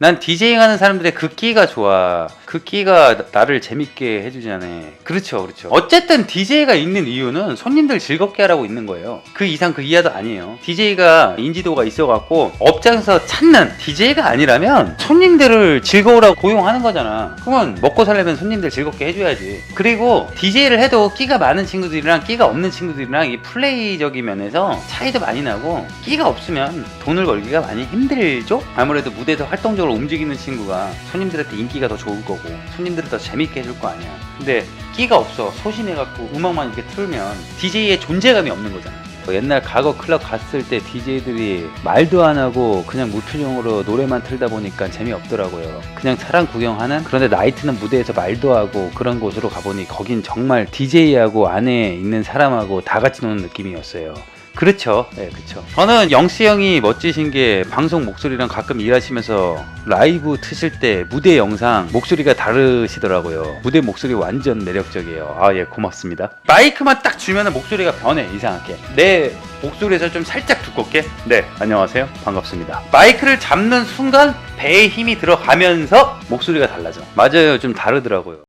난 디제잉 하는 사람들의 그 끼가 좋아. 그 끼가 나- 나를 재밌게 해주잖아. 그렇죠, 그렇죠. 어쨌든 DJ가 있는 이유는 손님들 즐겁게 하라고 있는 거예요. 그 이상 그 이하도 아니에요. DJ가 인지도가 있어갖고 업장에서 찾는 DJ가 아니라면 손님들을 즐거우라고 고용하는 거잖아. 그러면 먹고 살려면 손님들 즐겁게 해줘야지. 그리고 DJ를 해도 끼가 많은 친구들이랑 끼가 없는 친구들이랑 이 플레이적인 면에서 차이도 많이 나고 끼가 없으면 돈을 벌기가 많이 힘들죠? 아무래도 무대에서 활동적으로 움직이는 친구가 손님들한테 인기가 더 좋을 거고 손님들을 더 재밌게 해줄 거 아니야. 근데 끼가 없어 소심해갖고 음악만 이렇게 틀면 DJ의 존재감이 없는 거잖아. 뭐 옛날 과거 클럽 갔을 때 DJ들이 말도 안 하고 그냥 무표정으로 노래만 틀다 보니까 재미없더라고요. 그냥 사람 구경하는 그런데 나이트는 무대에서 말도 하고 그런 곳으로 가보니 거긴 정말 DJ하고 안에 있는 사람하고 다 같이 노는 느낌이었어요. 그렇죠. 네, 그렇죠. 저는 영씨 형이 멋지신 게 방송 목소리랑 가끔 일하시면서 라이브 트실 때 무대 영상 목소리가 다르시더라고요. 무대 목소리 완전 매력적이에요. 아, 예, 고맙습니다. 마이크만 딱 주면 목소리가 변해, 이상하게. 내 목소리에서 좀 살짝 두껍게. 네, 안녕하세요. 반갑습니다. 마이크를 잡는 순간 배에 힘이 들어가면서 목소리가 달라져. 맞아요. 좀 다르더라고요.